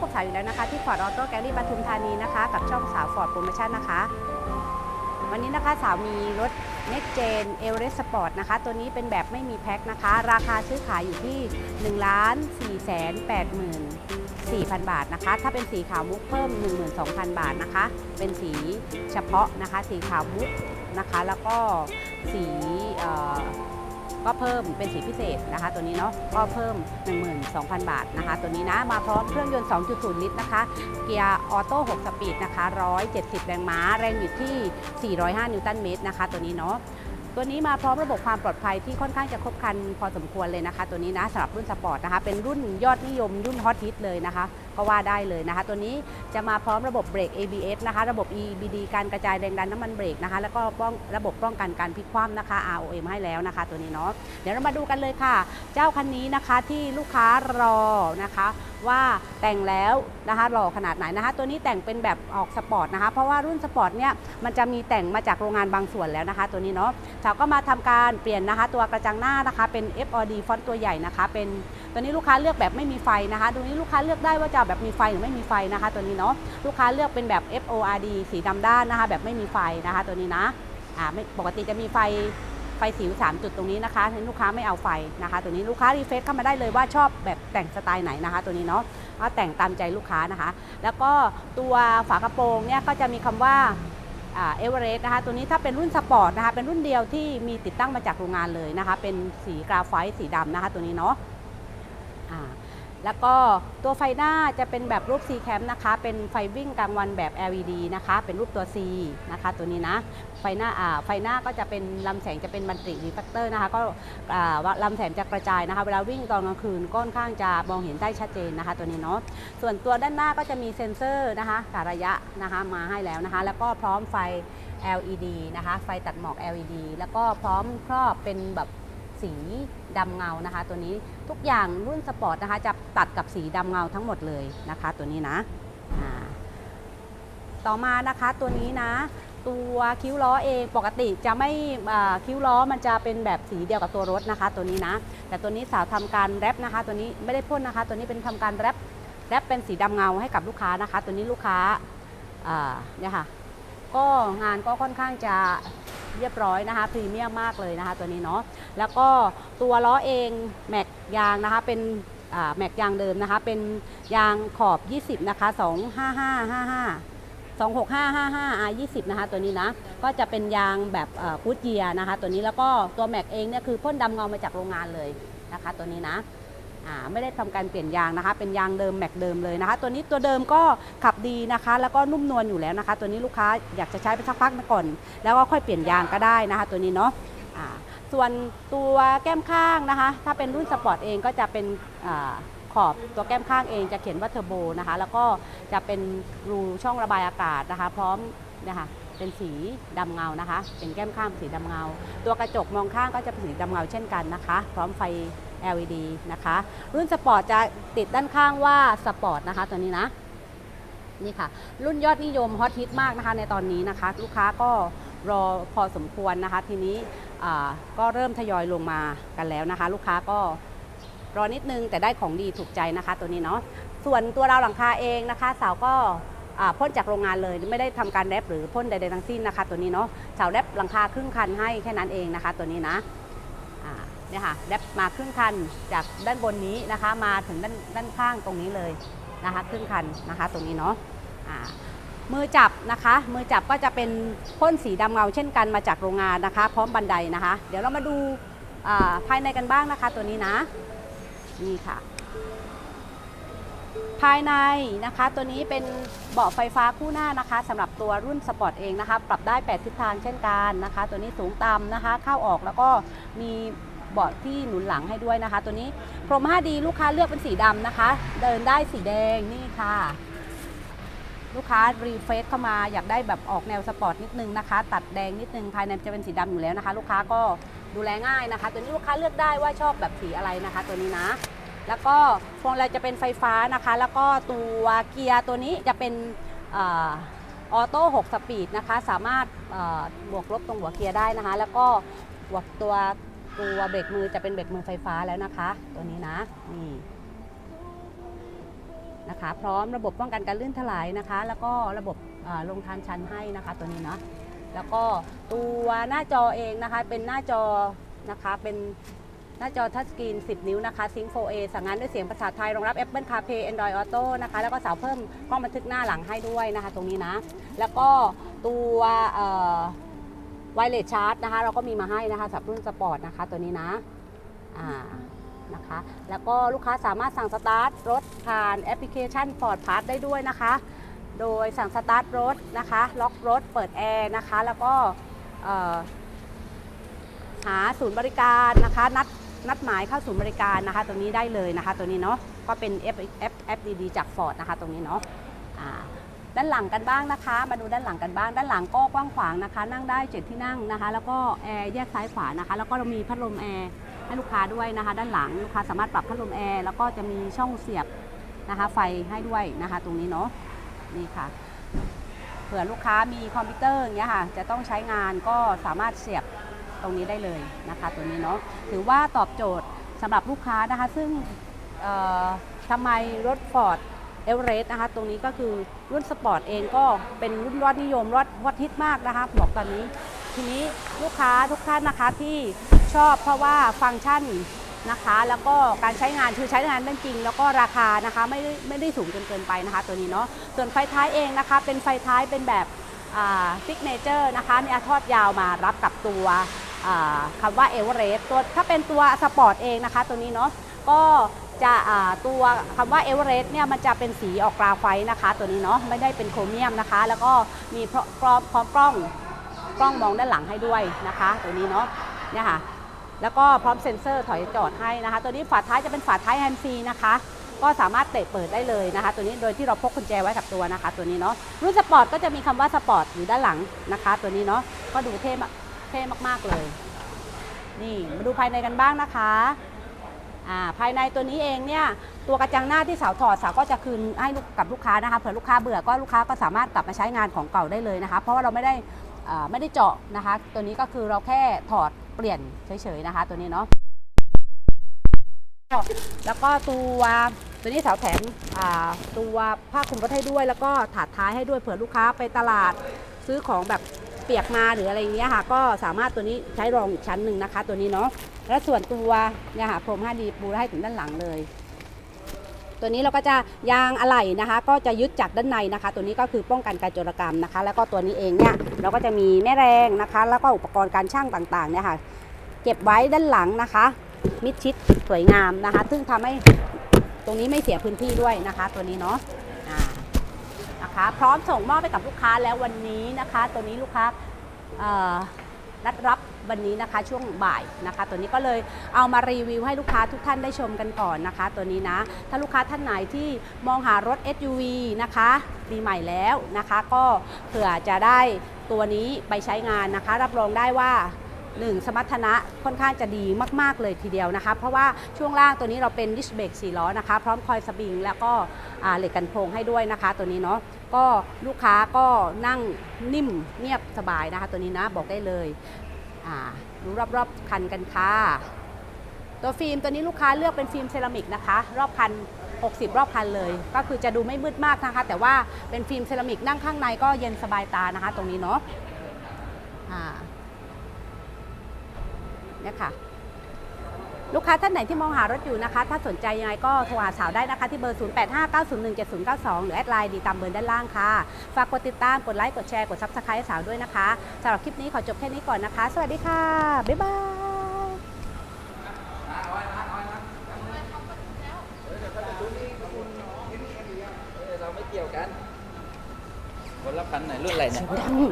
สวัสดีค่ะพบกับสาวอยู่แล้วนะคะ ที่ฟอร์ดออโต้แกลลี่ปทุมธานีนะคะ กับช่องสาวฟอร์ดโปรโมชั่นนะคะ วันนี้นะคะสาวมีรถ Next Gen e v e r e s t Sport นะคะ ตัวนี้เป็นแบบไม่มีแพ็คนะคะ ราคาซื้อขายอยู่ที่1ล้าน4แสน8หมื่น4,000 บาทนะคะ ถ้าเป็นสีขาวมุกเพิ่ม 12,000 บาทนะคะ เป็นสีเฉพาะนะคะ สีขาวมุกนะคะ แล้วก็สี ก็เพิ่มเป็นสีพิเศษนะคะ ตัวนี้เนาะก็เพิ่ม 12,000 บาทนะคะ ตัวนี้นะมาพร้อมเครื่องยนต์ 2.0 ลิตรนะคะ เกียร์ออโต้ 6 สปีดนะคะ 170 แรงม้า แรงอยู่ที่ 405 นิวตันเมตรนะคะ ตัวนี้เนาะตัวนี้มาพร้อมระบบความปลอดภัยที่ค่อนข้างจะครบครันพอสมควรเลยนะคะ ตัวนี้นะสำหรับรุ่นสปอร์ตนะคะ เป็นรุ่นยอดนิยมรุ่นฮอตฮิตเลยนะคะ ก็ว่าได้เลยนะคะ ตัวนี้จะมาพร้อมระบบเบรก ABS นะคะ ระบบ EBD การกระจายแรงดันน้ำมันเบรกนะคะ แล้วก็ป้องระบบป้องกันการพลิกคว่ำนะคะ ROM ให้แล้วนะคะ ตัวนี้เนาะเดี๋ยวเรามาดูกันเลยค่ะ เจ้าคันนี้นะคะที่ลูกค้ารอนะคะ ว่าแต่งแล้วนะคะหล่อขนาดไหนนะคะตัวนี้แต่งเป็นแบบออกสปอร์ตนะคะเพราะว่ารุ่นสปอร์ตเนี่ยมันจะมีแต่งมาจากโรงงานบางส่วนแล้วนะคะ ตัวนี้เนาะสาวก็มาทำการเปลี่ยนนะคะ ตัวกระจังหน้านะคะเป็น FOD ฟอนต์ตัวใหญ่นะคะ เป็นตัวนี้ลูกค้าเลือกแบบไม่มีไฟนะคะตัวนี้ลูกค้าเลือกได้ว่าจะแบบมีไฟหรือไม่มีไฟนะคะ ตัวนี้เนาะลูกค้าเลือกเป็นแบบ FORD สีดำด้านนะคะ แบบไม่มีไฟนะคะ ตัวนี้นะอ่าไม่ปกติจะมีไฟ ไฟสีสามจุดตรงนี้นะคะให้ลูกค้าไม่เอาไฟนะคะ ตัวนี้ลูกค้ารีเฟซเข้ามาได้เลยว่าชอบแบบแต่งสไตล์ไหนนะคะ ตัวนี้เนาะก็แต่งตามใจลูกค้านะคะ แล้วก็ตัวฝากระโปรงเนี่ยก็จะมีคำว่าเอเวอเรสต์นะคะ ตัวนี้ถ้าเป็นรุ่นสปอร์ตนะคะ เป็นรุ่นเดียวที่มีติดตั้งมาจากโรงงานเลยนะคะ เป็นสีกราไฟต์สีดำนะคะ ตัวนี้เนาะ แล้วก็ตัวไฟหน้าจะเป็นแบบรูป C cam นะคะ เป็นไฟวิ่งกลางวันแบบ LED นะคะ เป็นรูปตัว C นะคะ ตัวนี้นะ ไฟหน้าอ่าไฟหน้าก็จะเป็นลำแสงจะเป็นบันติรีแฟกเตอร์นะคะ ก็อ่าลำแสงจะกระจายนะคะ เวลาวิ่งตอนกลางคืนก็ค่อนข้างจะมองเห็นได้ชัดเจนนะคะ ตัวนี้เนาะ ส่วนตัวด้านหน้าก็จะมีเซ็นเซอร์นะคะกะระยะนะคะมาให้แล้วนะคะ แล้วก็พร้อมไฟ LED นะคะ ไฟตัดหมอก LED แล้วก็พร้อมครอบเป็นแบบ สีดำเงานะคะ ตัวนี้ทุกอย่างรุ่นสปอร์ตนะคะ จะตัดกับสีดำเงาทั้งหมดเลยนะคะ ตัวนี้นะต่อมานะคะตัวนี้นะ ตัวคิ้วล้อเองปกติจะไม่คิ้วล้อมันจะเป็นแบบสีเดียวกับตัวรถนะคะ ตัวนี้นะ แต่ตัวนี้สาวทำการแรปนะคะ ตัวนี้ไม่ได้พ่นนะคะ ตัวนี้เป็นทำการแรปแรปเป็นสีดำเงาให้กับลูกค้านะคะ ตัวนี้ลูกค้าเนี่ยค่ะก็งานก็ค่อนข้างจะ เรียบร้อยนะคะพรีเมียมมากเลยนะคะตัวนี้เนาะแล้วก็ตัวล้อเองแม็กยางนะคะเป็นแม็กยางเดิมนะคะเป็นยางขอบ 20 นะคะ 25555 26555 R 20 นะคะตัวนี้นะก็จะเป็นยางแบบกูดเยียนะคะตัวนี้แล้วก็ตัวแม็กเองเนี่ยคือพ่นดำเงามาจากโรงงานเลยนะคะตัวนี้นะ ไม่ได้ทำการเปลี่ยนยางนะคะ เป็นยางเดิมแม็กเดิมเลยนะคะ ตัวนี้ตัวเดิมก็ขับดีนะคะ แล้วก็นุ่มนวลอยู่แล้วนะคะ ตัวนี้ลูกค้าอยากจะใช้ไปสักพักก่อน แล้วก็ค่อยเปลี่ยนยางก็ได้นะคะ ตัวนี้เนาะส่วนตัวแก้มข้างนะคะ ถ้าเป็นรุ่นสปอร์ตเองก็จะเป็นอขอบตัวแก้มข้างเองจะเขียนว่าเทอร์โบนะคะ แล้วก็จะเป็นรูช่องระบายอากาศนะคะ พร้อมนะคะเป็นสีดำเงานะคะ เป็นแก้มข้างสีดำเงา ตัวกระจกมองข้างก็จะเป็นสีดำเงาเช่นกันนะคะ พร้อมไฟ LED นะคะ รุ่นสปอร์ตจะติดด้านข้างว่าสปอร์ตนะคะตัวนี้นะนี่ค่ะ รุ่นยอดนิยมฮอตฮิตมากนะคะในตอนนี้นะคะ ลูกค้าก็รอพอสมควรนะคะ ทีนี้ก็เริ่มทยอยลงมากันแล้วนะคะ ลูกค้าก็รอนิดนึงแต่ได้ของดีถูกใจนะคะ ตัวนี้เนาะส่วนตัวราวหลังคาเองนะคะ สาวก็พ่นจากโรงงานเลยไม่ได้ทำการแรปหรือพ่นใดๆทั้งสิ้นนะคะ ตัวนี้เนาะสาวแรปหลังคาครึ่งคันให้แค่นั้นเองนะคะ ตัวนี้นะ เนี่ยค่ะแรปมาครึ่งคันจากด้านบนนี้นะคะ มาถึงด้านด้านข้างตรงนี้เลยนะคะครึ่งคันนะคะ ตรงนี้เนาะมือจับนะคะ มือจับก็จะเป็นพ่นสีดำเงาเช่นกันมาจากโรงงานนะคะ พร้อมบันไดนะคะ เดี๋ยวเรามาดูภายในกันบ้างนะคะ ตัวนี้นะนี่ค่ะ ภายในนะคะ ตัวนี้เป็นเบาะไฟฟ้าคู่หน้านะคะสำหรับตัวรุ่นสปอร์ตเองนะคะ ปรับได้ 8 ทิศทางเช่นกันนะคะ ตัวนี้สูงต่ำนะคะ เข้าออกแล้วก็มี เบาะที่หนุนหลังให้ด้วยนะคะ ตัวนี้โครม 5D ลูกค้าเลือกเป็นสีดำนะคะ เดินได้สีแดงนี่ค่ะ ลูกค้ารีเฟซเข้ามาอยากได้แบบออกแนวสปอร์ตนิดนึงนะคะ ตัดแดงนิดนึงภายในจะเป็นสีดำอยู่แล้วนะคะ ลูกค้าก็ดูแลง่ายนะคะ ตัวนี้ลูกค้าเลือกได้ว่าชอบแบบสีอะไรนะคะ ตัวนี้นะ แล้วก็พวงมาลัยจะเป็นไฟฟ้านะคะ แล้วก็ตัวเกียร์ตัวนี้จะเป็นออโต้ 6 สปีดนะคะ สามารถบวกลบตรงหัวเกียร์ได้นะคะ แล้วก็บวกตัว ตัวเบรกมือจะเป็นเบรกมือไฟฟ้าแล้วนะคะ ตัวนี้นะนี่นะคะ พร้อมระบบป้องกันการลื่นถลายนะคะ แล้วก็ระบบลงทานชันให้นะคะ ตัวนี้เนาะแล้วก็ตัวหน้าจอเองนะคะเป็นหน้าจอนะคะเป็นหน้าจอทัชสกรีน 10 นิ้วนะคะ Sync 4A สั่งงานด้วยเสียงภาษาไทย รองรับ Apple CarPlay Android Auto นะคะ แล้วก็เสาเพิ่มกล้องบันทึกหน้าหลังให้ด้วยนะคะ ตรงนี้นะ แล้วก็ตัว ไวเลสชาร์จนะคะ เราก็มีมาให้นะคะสำหรับรุ่นสปอร์ตนะคะตัวนี้นะอ่านะคะแล้วก็ลูกค้าสามารถสั่งสตาร์ทรถผ่านแอปพลิเคชัน Ford Pass ได้ด้วยนะคะ โดยสั่งสตาร์ทรถนะคะ ล็อกรถ เปิดแอร์นะคะ แล้วก็หาศูนย์บริการนะคะ นัดนัดหมายเข้าศูนย์บริการนะคะ ตรงนี้ได้เลยนะคะ ตัวนี้เนาะก็เป็นแอปแอปแอปดีๆจาก Ford นะคะ ตรงนี้เนาะ ด้านหลังกันบ้างนะคะ มาดูด้านหลังกันบ้าง ด้านหลังก็กว้างขวางนะคะ นั่งได้เจ็ดที่นั่งนะคะ แล้วก็แอร์แยกซ้ายขวานะคะ แล้วก็เรามีพัดลมแอร์ให้ลูกค้าด้วยนะคะ ด้านหลังลูกค้าสามารถปรับพัดลมแอร์แล้วก็จะมีช่องเสียบนะคะ ไฟให้ด้วยนะคะ ตรงนี้เนาะนี่ค่ะเผื่อลูกค้ามีคอมพิวเตอร์อย่างเงี้ยค่ะ จะต้องใช้งานก็สามารถเสียบตรงนี้ได้เลยนะคะ ตัวนี้เนาะถือว่าตอบโจทย์สำหรับลูกค้านะคะ ซึ่งทำไมรถฟอร์ด เอเวอเรสต์นะคะ ตรงนี้ก็คือรุ่นสปอร์ตเองก็เป็นรุ่นยอดนิยมรอดฮอตฮิตมากนะคะบอกตอนนี้ ทีนี้ลูกค้าทุกท่านนะคะที่ชอบเพราะว่าฟังก์ชันนะคะ แล้วก็การใช้งานคือใช้งานได้จริง แล้วก็ราคานะคะไม่ได้ไม่ได้สูงจนเกินไปนะคะ ตัวนี้เนาะส่วนไฟท้ายเองนะคะ เป็นไฟท้ายเป็นแบบซิกเนเจอร์นะคะมีอาทอดยาวมารับกับตัวอ่าคำว่าเอเวอเรสต์ตัวถ้าเป็นตัวสปอร์ตเองนะคะ ตัวนี้เนาะก็ จะตัวคำว่าเอเวอเรสต์เนี่ยมันจะเป็นสีออกกราไฟต์นะคะ ตัวนี้เนาะไม่ได้เป็นโครเมียมนะคะ แล้วก็มีพร้อมพร้อมกล้องกล้องมองด้านหลังให้ด้วยนะคะ ตัวนี้เนาะเนี่ยค่ะแล้วก็พร้อมเซ็นเซอร์ถอยจอดให้นะคะ ตัวนี้ฝาท้ายจะเป็นฝาท้ายแฮนด์ฟรีนะคะก็สามารถเตะเปิดได้เลยนะคะ ตัวนี้โดยที่เราพกกุญแจไว้กับตัวนะคะ ตัวนี้เนาะรุ่นสปอร์ตก็จะมีคำว่าสปอร์ตอยู่ด้านหลังนะคะ ตัวนี้เนาะก็ดูเท่เท่มากๆเลย นี่มาดูภายในกันบ้างนะคะ ภายในตัวนี้เองเนี่ยตัวกระจังหน้าที่สาวถอดสาวก็จะคืนให้กับลูกค้านะคะเผื่อลูกค้าเบื่อก็ลูกค้าก็สามารถกลับมาใช้งานของเก่าได้เลยนะคะ เพราะว่าเราไม่ได้ไม่ได้เจาะนะคะ ตัวนี้ก็คือเราแค่ถอดเปลี่ยนเฉยๆนะคะ ตัวนี้เนาะแล้วก็ตัวตัวนี้สาวแถมตัวผ้าคลุมรถให้ด้วย แล้วก็ถาดท้ายให้ด้วยเผื่อลูกค้าไปตลาดซื้อของแบบ ปียกมาหรืออะไรอย่างเงี้ยค่ะก็สามารถตัวนี้ใช้รองอีกชั้นหนึ่งนะคะ ตัวนี้เนาะและส่วนตัวเนี่ยค่ะพรม 5D ปูให้ถึงด้านหลังเลย ตัวนี้เราก็จะยางอะไหล่นะคะ ก็จะยึดจากด้านในนะคะ ตัวนี้ก็คือป้องกันการโจรกรรมนะคะ แล้วก็ตัวนี้เองเนี่ยเราก็จะมีแม่แรงนะคะ แล้วก็อุปกรณ์การช่างต่างๆเนี่ยค่ะเก็บไว้ด้านหลังนะคะ มิดชิดสวยงามนะคะ ซึ่งทำให้ตรงนี้ไม่เสียพื้นที่ด้วยนะคะ ตัวนี้เนาะ พร้อมส่งมอบไปกับลูกค้าแล้ววันนี้นะคะ ตัวนี้ลูกค้านัดรับวันนี้นะคะช่วงบ่ายนะคะ ตัวนี้ก็เลยเอามารีวิวให้ลูกค้าทุกท่านได้ชมกันก่อนนะคะ ตัวนี้นะ ถ้าลูกค้าท่านไหนที่มองหารถ SUV นะคะปีใหม่แล้วนะคะ ก็เผื่อจะได้ตัวนี้ไปใช้งานนะคะ รับรองได้ว่า 1 สมรรถนะค่อนข้างจะดีมาก ๆ เลยทีเดียวนะคะ เพราะว่าช่วงล่างตัวนี้เราเป็นดิสเบรก4ล้อนะคะ พร้อมคอยสปริงแล้วก็เหล็กกันโพงให้ด้วยนะคะ ตัวนี้เนาะก็ลูกค้าก็นั่งนิ่มเงียบสบายนะคะ ตัวนี้นะบอกได้เลยอ่าดูรอบๆคันกันค่ะตัวฟิล์มตัวนี้ลูกค้าเลือกเป็นฟิล์มเซรามิกนะคะ รอบคัน 60 รอบคันเลย ก็คือจะดูไม่มืดมากนะคะ แต่ว่าเป็นฟิล์มเซรามิกนั่งข้างในก็เย็นสบายตานะคะ ตรงนี้เนาะอ่า เนี่ยค่ะ ลูกค้าท่านไหนที่มองหารถอยู่นะคะ ถ้าสนใจยังไงก็โทรหาสาวได้นะคะ ที่เบอร์ 0859017092 หรือแอดไลน์ดีตามเบอร์ด้านล่างค่ะ ฝากกดติดตามกดไลค์กดแชร์กดซับสไครต์ให้สาวด้วยนะคะสำหรับคลิปนี้ขอจบแค่นี้ก่อนนะคะ สวัสดีค่ะ บ๊ายบายเราไม่เกี่ยวกันคนละคันไหนรุ่นอะไรเนี่ยดังก็ไปอยู่